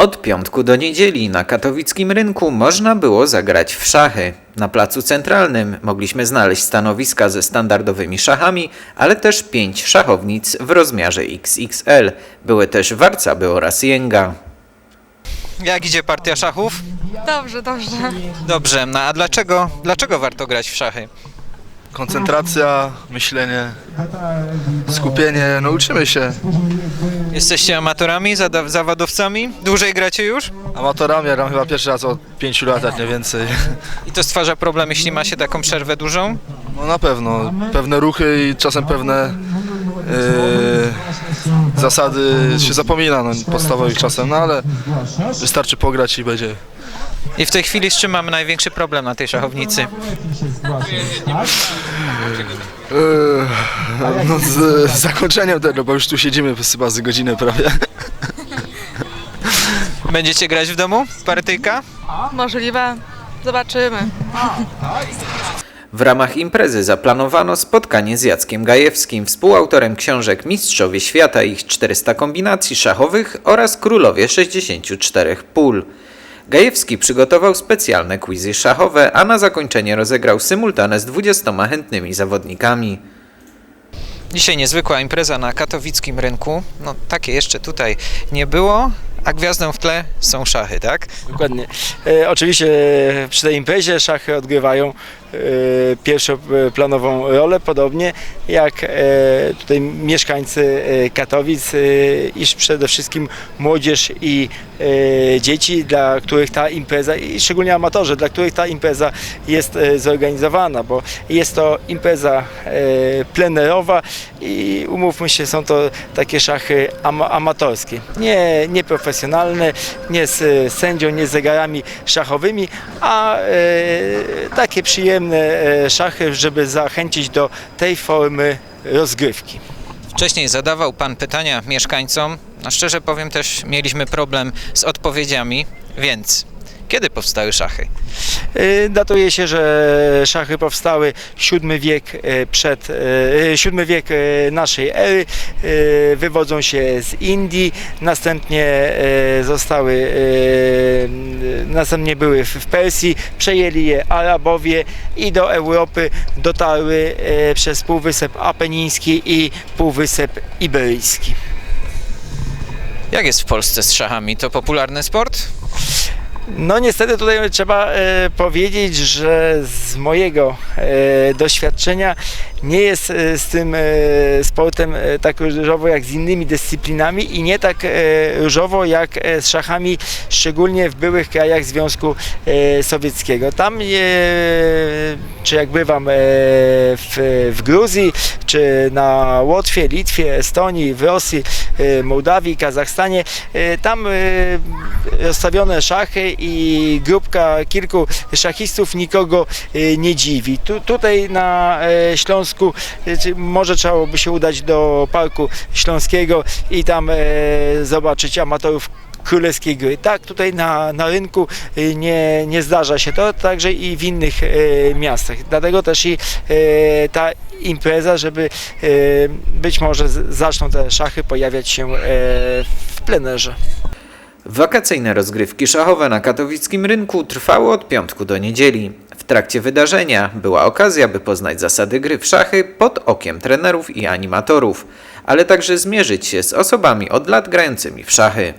Od piątku do niedzieli na katowickim rynku można było zagrać w szachy. Na placu centralnym mogliśmy znaleźć stanowiska ze standardowymi szachami, ale też pięć szachownic w rozmiarze XXL. Były też warcaby oraz jęga. Jak idzie partia szachów? Dobrze, dobrze. Dobrze, no a dlaczego, dlaczego warto grać w szachy? Koncentracja, myślenie, skupienie, no uczymy się. Jesteście amatorami, zada- zawodowcami? Dłużej gracie już? Amatorami, ja gram chyba pierwszy raz od 5 lat, jak nie więcej. I to stwarza problem, jeśli ma się taką przerwę dużą? No na pewno, pewne ruchy i czasem pewne yy, zasady się zapomina, no podstawowych czasem, no ale wystarczy pograć i będzie. I w tej chwili z czym mamy największy problem na tej szachownicy? Yy, no z, z zakończeniem tego, bo już tu siedzimy chyba z godzinę prawie. Będziecie grać w domu? Partyjka? Możliwe. Zobaczymy. W ramach imprezy zaplanowano spotkanie z Jackiem Gajewskim, współautorem książek Mistrzowie Świata i ich 400 kombinacji szachowych oraz Królowie 64 pól. Gajewski przygotował specjalne quizy szachowe, a na zakończenie rozegrał symultane z 20 chętnymi zawodnikami. Dzisiaj niezwykła impreza na katowickim rynku. No takie jeszcze tutaj nie było, a gwiazdą w tle są szachy, tak? Dokładnie. E, oczywiście przy tej imprezie szachy odgrywają pierwszoplanową rolę, podobnie jak e, tutaj mieszkańcy Katowic, iż przede wszystkim młodzież i dzieci, dla których ta impreza, i szczególnie amatorzy, dla których ta impreza jest zorganizowana, bo jest to impreza plenerowa i umówmy się, są to takie szachy ama- amatorskie, nie, nie profesjonalne, nie z sędzią, nie z zegarami szachowymi, a takie przyjemne e, szachy, żeby zachęcić do tej formy rozgrywki. Wcześniej zadawał Pan pytania mieszkańcom. No szczerze powiem też mieliśmy problem z odpowiedziami, więc kiedy powstały szachy? E, Datuje się, że szachy powstały VII wiek e, przed VII wiek e, naszej ery, wywodzą się z Indii, następnie zostały następnie były w Persji, przejęli je Arabowie i do Europy dotarły przez Półwysep Apeniński i Półwysep Iberyjski. Jak jest w Polsce z szachami? To popularny sport? No niestety tutaj trzeba e, powiedzieć, że z mojego e, doświadczenia nie jest e, z tym e, sportem e, tak różowo jak z innymi dyscyplinami i nie tak różowo jak z szachami, szczególnie w byłych krajach Związku Sowieckiego. Tam, czy jak bywam w, w Gruzji, czy na Łotwie, Litwie, Estonii, w Rosji, Mołdawii, Kazachstanie, tam rozstawione szachy i grupka kilku szachistów nikogo nie dziwi. Tu, tutaj na Śląsku czy może trzeba by się udać do Parku Śląskiego i tam e, zobaczyć amatorów królewskiej gry. Tak, tutaj na, na rynku e, nie, nie zdarza się to, także i w innych e, miastach. Dlatego też i e, ta impreza, żeby e, być może zaczną te szachy pojawiać się e, w plenerze. Wakacyjne rozgrywki szachowe na katowickim rynku trwały od piątku do niedzieli. W trakcie wydarzenia była okazja, by poznać zasady gry w szachy pod okiem trenerów i animatorów, ale także zmierzyć się z osobami od lat grającymi w szachy.